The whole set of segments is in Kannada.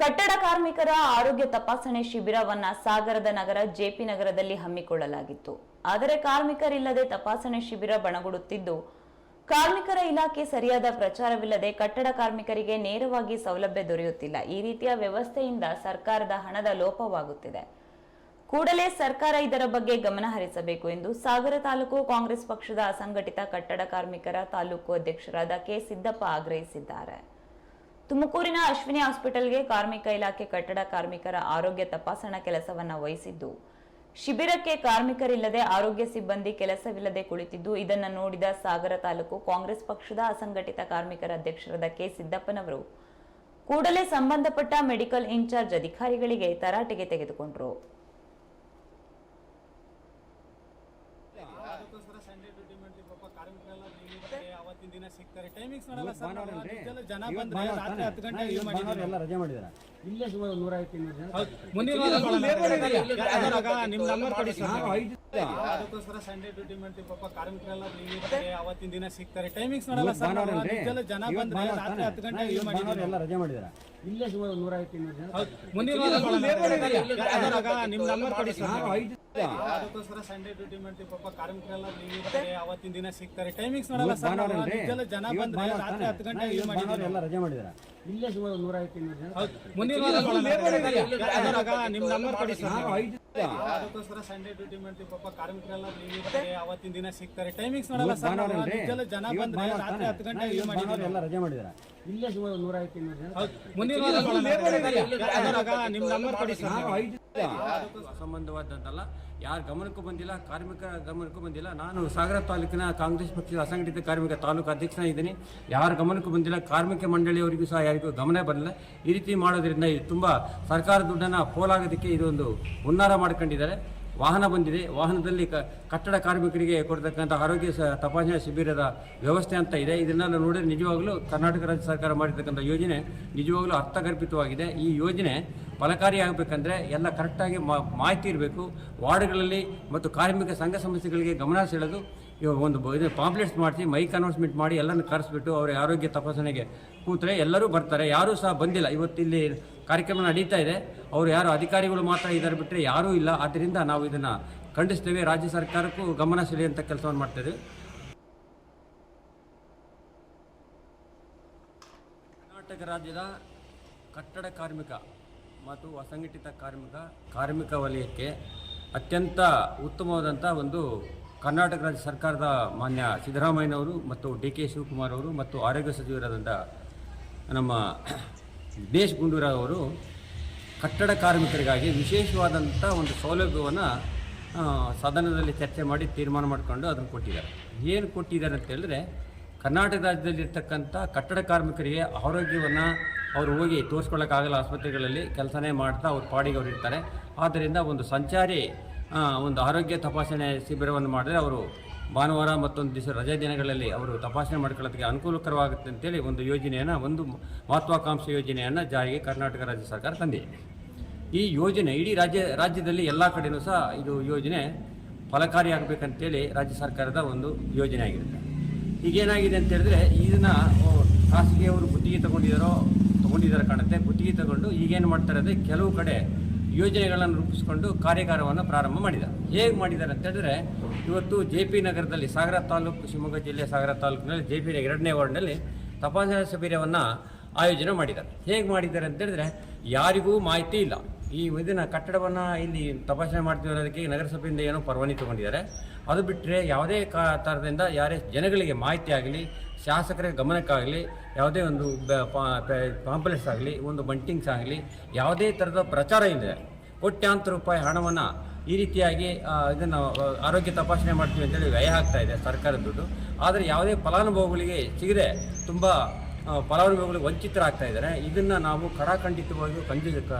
ಕಟ್ಟಡ ಕಾರ್ಮಿಕರ ಆರೋಗ್ಯ ತಪಾಸಣೆ ಶಿಬಿರವನ್ನ ಸಾಗರದ ನಗರ ಜೆಪಿ ನಗರದಲ್ಲಿ ಹಮ್ಮಿಕೊಳ್ಳಲಾಗಿತ್ತು. ಆದರೆ ಕಾರ್ಮಿಕರಿಲ್ಲದೆ ತಪಾಸಣೆ ಶಿಬಿರ ಬಣಗುಡುತ್ತಿದ್ದು, ಕಾರ್ಮಿಕರ ಇಲಾಖೆ ಸರಿಯಾದ ಪ್ರಚಾರವಿಲ್ಲದೆ ಕಟ್ಟಡ ಕಾರ್ಮಿಕರಿಗೆ ನೇರವಾಗಿ ಸೌಲಭ್ಯ ದೊರೆಯುತ್ತಿಲ್ಲ. ಈ ರೀತಿಯ ವ್ಯವಸ್ಥೆಯಿಂದ ಸರ್ಕಾರದ ಹಣದ ಲೋಪವಾಗುತ್ತಿದೆ. ಕೂಡಲೇ ಸರ್ಕಾರ ಇದರ ಬಗ್ಗೆ ಗಮನ ಹರಿಸಬೇಕು ಎಂದು ಸಾಗರ ತಾಲೂಕು ಕಾಂಗ್ರೆಸ್ ಪಕ್ಷದ ಅಸಂಘಟಿತ ಕಟ್ಟಡ ಕಾರ್ಮಿಕರ ತಾಲೂಕು ಅಧ್ಯಕ್ಷರಾದ ಕೆ. ಸಿದ್ದಪ್ಪ ಆಗ್ರಹಿಸಿದ್ದಾರೆ. ತುಮಕೂರಿನ ಅಶ್ವಿನಿ ಹಾಸ್ಪಿಟಲ್ಗೆ ಕಾರ್ಮಿಕ ಇಲಾಖೆ ಕಟ್ಟಡ ಕಾರ್ಮಿಕರ ಆರೋಗ್ಯ ತಪಾಸಣಾ ಕೆಲಸವನ್ನ ವಹಿಸಿದ್ದು. ಶಿಬಿರಕ್ಕೆ ಕಾರ್ಮಿಕರಿಲ್ಲದೆ ಆರೋಗ್ಯ ಸಿಬ್ಬಂದಿ ಕೆಲಸವಿಲ್ಲದೆ ಕುಳಿತಿದ್ದು, ಇದನ್ನು ನೋಡಿದ ಸಾಗರ ತಾಲೂಕು ಕಾಂಗ್ರೆಸ್ ಪಕ್ಷದ ಅಸಂಘಟಿತ ಕಾರ್ಮಿಕರ ಅಧ್ಯಕ್ಷರಾದ ಕೆ. ಸಿದ್ದಪ್ಪನವರು ಕೂಡಲೇ ಸಂಬಂಧಪಟ್ಟ ಮೆಡಿಕಲ್ ಇನ್ಚಾರ್ಜ್ ಅಧಿಕಾರಿಗಳಿಗೆ ತರಾಟೆಗೆ ತೆಗೆದುಕೊಂಡರು. ಸಂಡೇ ಡ್ಯೂಟಿ ಮಾಡ್ತೀವಿ ಪಾಪ ಕಾರ್ಮಿಕರೆಲ್ಲ leave ಇರ್ತಾರೆ, ಅವತ್ತಿನ ದಿನ ಸಿಗ್ತಾರೆ. ಟೈಮಿಂಗ್ಸ್ ನೋಡಲ್ಲ ಸರ್ ನಾವು. ಜನ ಬಂದ್ರೆ ರಾತ್ರಿ ಹತ್ತು ಗಂಟೆ ಮಾಡಿದ್ದೀವಿ. ಎಲ್ಲ ರಜೆ ಮಾಡಿದಾರೆ. ಇಲ್ಲೇ ಸುಮಾರು ನೂರ ಐವತ್ತು ಇನ್ನೂರು ಜನ ಹೌದು. ಮುಂದಿನ ವಾರ ಬರೋಣ. ಯಾವಾಗ ನಿಮ್ ನಂಬರ್ ಕೊಡಿ ಸರ್. ನಾವು ಐದು ಅದಕ್ಕೋಸ್ಕರ ಸಂಡೇ ಡ್ಯೂಟಿ ಮಾಡ್ತೀವಿ ಪಾಪ ಕಾರ್ಮಿಕರೆಲ್ಲ leave ಇರ್ತಾರೆ, ಅವತ್ತಿನ ದಿನ ಸಿಗ್ತಾರೆ. ಟೈಮಿಂಗ್ಸ್ ನೋಡಲ್ಲ ಸರ್ ನಾವು. ಜನ ಬಂದ್ರೆ ರಾತ್ರಿ ಹತ್ತು ಗಂಟೆ ಮಾಡಿದ್ದೀವಿ. ಎಲ್ಲ ರಜೆ ಮಾಡಿದಾರೆ. ಇಲ್ಲೇ ಸುಮಾರು ನೂರ ಐವತ್ತು ಇನ್ನೂರು ಜನ ಅದಕ್ಕೋಸ್ಕರ ಸಂಡೇ ಡ್ಯೂಟಿ ಮಾಡ್ತೀವಿ. ಪಾಪ ಕಾರ್ಮಿಕರೆಲ್ಲ leave ಇರ್ತಾರೆ, ಅವತ್ತಿನ ದಿನ ಸಿಗ್ತಾರೆ. ಟೈಮಿಂಗ್ಸ್ ನೋಡಲ್ಲ ಸರ್ ನಾವು. ಜನ ಬಂದ್ರೆ ರಾತ್ರಿ ಹತ್ತು ಗಂಟೆ ಮಾಡಿದ್ದೀವಿ. ಎಲ್ಲ ರಜೆ ಮಾಡಿದಾರ ಇಲ್ಲೇ ಸುಮಾರು ನೂರ ಐವತ್ತು ಇನ್ನೂರು ಜನ ಹೌದು. ಮುಂದಿನ ವಾರ ನಿಮ್ ನಂಬರ್ ಕೊಡಿ ಸರ್ ನಾವು ಐದು ಅದಕ್ಕೋಸ್ಕರ ಸಂಡೇ ಡ್ಯೂಟಿ ಮಾಡ್ತೀವಿ. ಪಾಪ ಕಾರ್ಮಿಕರೆಲ್ಲ leave ಇರ್ತಾರೆ, ಅವತ್ತಿನ ದಿನ ಸಿಗ್ತಾರೆ. ಟೈಮಿಂಗ್ಸ್ ನೋಡಲ್ಲ ಸರ್ ನಾವು. ಜನ ಬಂದ್ರೆ ರಾತ್ರಿ ಹತ್ತು ಗಂಟೆ ಇಲ್ಲಿ ಮಾಡಿದ್ದೀವಿ. ಎಲ್ಲ ರಜೆ ಮಾಡಿದಾರೆ ಇಲ್ಲೇ ಸುಮಾರು ನೂರ ಐವತ್ತು ಇನ್ನೂರು ಜನ ಅಸಂಬಂಧವಾದಂತಲ್ಲ ಯಾರ ಗಮನಕ್ಕೂ ಬಂದಿಲ್ಲ ಕಾರ್ಮಿಕರ ಗಮನಕ್ಕೂ ಬಂದಿಲ್ಲ. ನಾನು ಸಾಗರ ತಾಲೂಕಿನ ಕಾಂಗ್ರೆಸ್ ಪಕ್ಷದ ಅಸಂಘಟಿತ ಕಾರ್ಮಿಕ ತಾಲೂಕು ಅಧ್ಯಕ್ಷನಾಗಿದ್ದೀನಿ ಯಾರ ಗಮನಕ್ಕೂ ಬಂದಿಲ್ಲ ಕಾರ್ಮಿಕ ಮಂಡಳಿಯವರಿಗೂ ಸಹ ಯಾರಿಗೂ ಗಮನ ಬರಲಿಲ್ಲ ಈ ರೀತಿ ಮಾಡೋದ್ರಿಂದ ಇದು ತುಂಬ ಸರ್ಕಾರ ದುಡ್ಡನ್ನು ಪೋಲಾಗೋದಕ್ಕೆ ಇದೊಂದು ಹುನ್ನಾರ ಮಾಡ್ಕೊಂಡಿದ್ದಾರೆ. ವಾಹನ ಬಂದಿದೆ. ವಾಹನದಲ್ಲಿ ಕಟ್ಟಡ ಕಾರ್ಮಿಕರಿಗೆ ಕೊಡ್ತಕ್ಕಂಥ ಆರೋಗ್ಯ ತಪಾಸಣಾ ಶಿಬಿರದ ವ್ಯವಸ್ಥೆ ಅಂತ ಇದೆ. ಇದನ್ನೆಲ್ಲ ನೋಡಿದ್ರೆ ನಿಜವಾಗಲೂ ಕರ್ನಾಟಕ ರಾಜ್ಯ ಸರ್ಕಾರ ಮಾಡಿರ್ತಕ್ಕಂಥ ಯೋಜನೆ ನಿಜವಾಗಲೂ ಅರ್ಥಗರ್ಭಿತವಾಗಿದೆ ಈ ಯೋಜನೆ ಫಲಕಾರಿ ಆಗಬೇಕಂದ್ರೆ ಎಲ್ಲ ಕರೆಕ್ಟಾಗಿ ಮಾಹಿತಿ ಇರಬೇಕು. ವಾರ್ಡ್ಗಳಲ್ಲಿ ಮತ್ತು ಕಾರ್ಮಿಕ ಸಂಘ ಸಂಸ್ಥೆಗಳಿಗೆ ಗಮನ ಸೆಳೆದು ಇವಾಗ ಒಂದು ಇದು ಪಾಂಪ್ಲೆಟ್ಸ್ ಮಾಡಿಸಿ ಮೈಕ್ ಅನೌನ್ಸ್ಮೆಂಟ್ ಮಾಡಿ ಎಲ್ಲರನ್ನು ಕರೆಸ್ಬಿಟ್ಟು ಅವರ ಆರೋಗ್ಯ ತಪಾಸಣೆಗೆ ಕೂತ್ರೆ ಎಲ್ಲರೂ ಬರ್ತಾರೆ. ಯಾರೂ ಸಹ ಬಂದಿಲ್ಲ. ಇವತ್ತಿಲ್ಲಿ ಕಾರ್ಯಕ್ರಮ ನಡೀತಾ ಇದೆ. ಅವರು ಯಾರು ಅಧಿಕಾರಿಗಳು ಮಾತ್ರ ಇದ್ದಾರೆ ಬಿಟ್ಟರೆ ಯಾರೂ ಇಲ್ಲ. ಆದ್ದರಿಂದ ನಾವು ಇದನ್ನು ಖಂಡಿಸ್ತೇವೆ. ರಾಜ್ಯ ಸರ್ಕಾರಕ್ಕೂ ಗಮನ ಸೆಳೆಯುವಂಥ ಕೆಲಸವನ್ನು ಮಾಡ್ತೇವೆ ಕರ್ನಾಟಕ ರಾಜ್ಯದ ಕಟ್ಟಡ ಕಾರ್ಮಿಕ ಮತ್ತು ಅಸಂಘಟಿತ ಕಾರ್ಮಿಕ ಕಾರ್ಮಿಕ ವಲಯಕ್ಕೆ ಅತ್ಯಂತ ಉತ್ತಮವಾದಂಥ ಒಂದು ಕರ್ನಾಟಕ ರಾಜ್ಯ ಸರ್ಕಾರದ ಮಾನ್ಯ ಸಿದ್ದರಾಮಯ್ಯನವರು ಮತ್ತು ಡಿ ಕೆ ಶಿವಕುಮಾರ್ ಅವರು ಮತ್ತು ಆರೋಗ್ಯ ಸಚಿವರಾದಂಥ ನಮ್ಮ ದಿನೇಶ್ ಗುಂಡೂರಾವ್ ಅವರು ಕಟ್ಟಡ ಕಾರ್ಮಿಕರಿಗಾಗಿ ವಿಶೇಷವಾದಂಥ ಒಂದು ಸೌಲಭ್ಯವನ್ನು ಸದನದಲ್ಲಿ ಚರ್ಚೆ ಮಾಡಿ ತೀರ್ಮಾನ ಮಾಡಿಕೊಂಡು ಅದನ್ನು ಕೊಟ್ಟಿದ್ದಾರೆ. ಏನು ಕೊಟ್ಟಿದ್ದಾರೆ ಅಂತ ಹೇಳಿದ್ರೆ, ಕರ್ನಾಟಕ ರಾಜ್ಯದಲ್ಲಿರ್ತಕ್ಕಂಥ ಕಟ್ಟಡ ಕಾರ್ಮಿಕರಿಗೆ ಆರೋಗ್ಯವನ್ನು ಅವರು ಹೋಗಿ ತೋರಿಸ್ಕೊಳ್ಳೋಕ್ಕಾಗಲ್ಲ ಆಸ್ಪತ್ರೆಗಳಲ್ಲಿ, ಕೆಲಸನೇ ಮಾಡ್ತಾ ಅವ್ರ ಪಾಡಿಗೆ ಅವರು ಇರ್ತಾರೆ ಆದ್ದರಿಂದ ಒಂದು ಸಂಚಾರಿ ಒಂದು ಆರೋಗ್ಯ ತಪಾಸಣೆ ಶಿಬಿರವನ್ನು ಮಾಡಿದರೆ ಅವರು ಭಾನುವಾರ ಮತ್ತೊಂದು ದಿವಸ ರಜೆ ದಿನಗಳಲ್ಲಿ ಅವರು ತಪಾಸಣೆ ಮಾಡ್ಕೊಳ್ಳೋದಕ್ಕೆ ಅನುಕೂಲಕರವಾಗುತ್ತೆ ಅಂತೇಳಿ ಒಂದು ಯೋಜನೆಯನ್ನು, ಒಂದು ಮಹತ್ವಾಕಾಂಕ್ಷೆ ಯೋಜನೆಯನ್ನು ಜಾರಿಗೆ ಕರ್ನಾಟಕ ರಾಜ್ಯ ಸರ್ಕಾರ ತಂದಿದೆ. ಈ ಯೋಜನೆ ಇಡೀ ರಾಜ್ಯ, ರಾಜ್ಯದಲ್ಲಿ ಎಲ್ಲ ಕಡೆಯೂ ಸಹ ಇದು ಯೋಜನೆ ಫಲಕಾರಿಯಾಗಬೇಕಂತೇಳಿ ರಾಜ್ಯ ಸರ್ಕಾರದ ಒಂದು ಯೋಜನೆ ಆಗಿರುತ್ತೆ ಈಗೇನಾಗಿದೆ ಅಂತ ಹೇಳಿದ್ರೆ ಇದನ್ನು ಖಾಸಗಿಯವರು ಗುತ್ತಿಗೆ ತಗೊಂಡಿದ್ದಾರೋ, ತಗೊಂಡಿದ್ದಾರೆ ಕಾಣುತ್ತೆ. ಗುತ್ತಿಗೆ ತಗೊಂಡು ಈಗೇನು ಮಾಡ್ತಾರೆ ಅಂದರೆ ಕೆಲವು ಕಡೆ ಯೋಜನೆಗಳನ್ನು ರೂಪಿಸಿಕೊಂಡು ಕಾರ್ಯಾಗಾರವನ್ನು ಪ್ರಾರಂಭ ಮಾಡಿದ. ಹೇಗೆ ಮಾಡಿದ್ದಾರೆ ಅಂತ ಹೇಳಿದ್ರೆ, ಇವತ್ತು ಜೆ ಪಿ ನಗರದಲ್ಲಿ ಸಾಗರ ತಾಲೂಕು, ಶಿವಮೊಗ್ಗ ಜಿಲ್ಲೆ ಸಾಗರ ತಾಲೂಕಿನಲ್ಲಿ ಜೆ ಪಿ ಎರಡನೇ ವಾರ್ಡ್ನಲ್ಲಿ ತಪಾಸಣಾ ಶಿಬಿರವನ್ನು ಆಯೋಜನೆ ಮಾಡಿದ್ದಾರೆ. ಹೇಗೆ ಮಾಡಿದ್ದಾರೆ ಅಂತ ಹೇಳಿದ್ರೆ, ಯಾರಿಗೂ ಮಾಹಿತಿ ಇಲ್ಲ. ಈ ಇದನ್ನು ಕಟ್ಟಡವನ್ನು ಇಲ್ಲಿ ತಪಾಸಣೆ ಮಾಡ್ತೀವಿ ಅನ್ನೋದಕ್ಕೆ ನಗರಸಭೆಯಿಂದ ಏನೋ ಪರವಾನಿ ತೊಗೊಂಡಿದ್ದಾರೆ. ಅದು ಬಿಟ್ಟರೆ ಯಾವುದೇ ಕಾ ಥರದಿಂದ ಯಾರೇ ಜನಗಳಿಗೆ ಮಾಹಿತಿ ಆಗಲಿ, ಶಾಸಕರ ಗಮನಕ್ಕಾಗಲಿ, ಯಾವುದೇ ಒಂದು ಪಾಂಪ್ಲೆಟ್ಸ್ ಆಗಲಿ, ಒಂದು ಬಂಟಿಂಗ್ಸ್ ಆಗಲಿ, ಯಾವುದೇ ಥರದ ಪ್ರಚಾರ ಇದೆ ಕೋಟ್ಯಾಂತರ ರೂಪಾಯಿ ಹಣವನ್ನು ಈ ರೀತಿಯಾಗಿ ಇದನ್ನು ಆರೋಗ್ಯ ತಪಾಸಣೆ ಮಾಡ್ತೀವಿ ಅಂತೇಳಿ ವ್ಯಯ ಆಗ್ತಾ ಇದೆ ಸರ್ಕಾರದ ಆದರೆ ಯಾವುದೇ ಫಲಾನುಭವಿಗಳಿಗೆ ಸಿಗದೆ ತುಂಬ ಫಲಾನುಭವಿಗಳಿಗೆ ಫಲಾನುಭವಿಗಳು ವಂಚಿತರಾಗ್ತಾ ಇದ್ದಾರೆ. ಇದನ್ನು ನಾವು ಕಡಾಖಂಡಿತವಾಗಿಯೂ ಖಂಡಿತ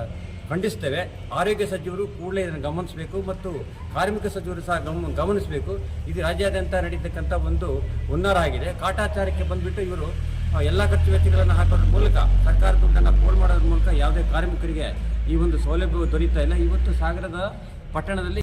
ಖಂಡಿಸ್ತೇವೆ ಆರೋಗ್ಯ ಸಚಿವರು ಕೂಡಲೇ ಇದನ್ನು ಗಮನಿಸಬೇಕು ಮತ್ತು ಕಾರ್ಮಿಕ ಸಚಿವರು ಸಹ ಗಮ, ಗಮನಿಸಬೇಕು. ಇದು ರಾಜ್ಯಾದ್ಯಂತ ನಡೀತಕ್ಕಂಥ ಒಂದು ಹುನ್ನಾರ ಆಗಿದೆ. ಕಾಟಾಚಾರಕ್ಕೆ ಬಂದುಬಿಟ್ಟು ಇವರು ಎಲ್ಲ ಖರ್ಚು ವೆಚ್ಚಗಳನ್ನು ಹಾಕೋದ್ರ ಮೂಲಕ ಸರ್ಕಾರ ದುಡ್ಡನ್ನು ಪೋಲ್ ಮಾಡೋದ್ರ ಮೂಲಕ ಯಾವುದೇ ಕಾರ್ಮಿಕರಿಗೆ ಈ ಒಂದು ಸೌಲಭ್ಯವು ದೊರೀತಾ ಇಲ್ಲ. ಇವತ್ತು ಸಾಗರದ ಪಟ್ಟಣದಲ್ಲಿ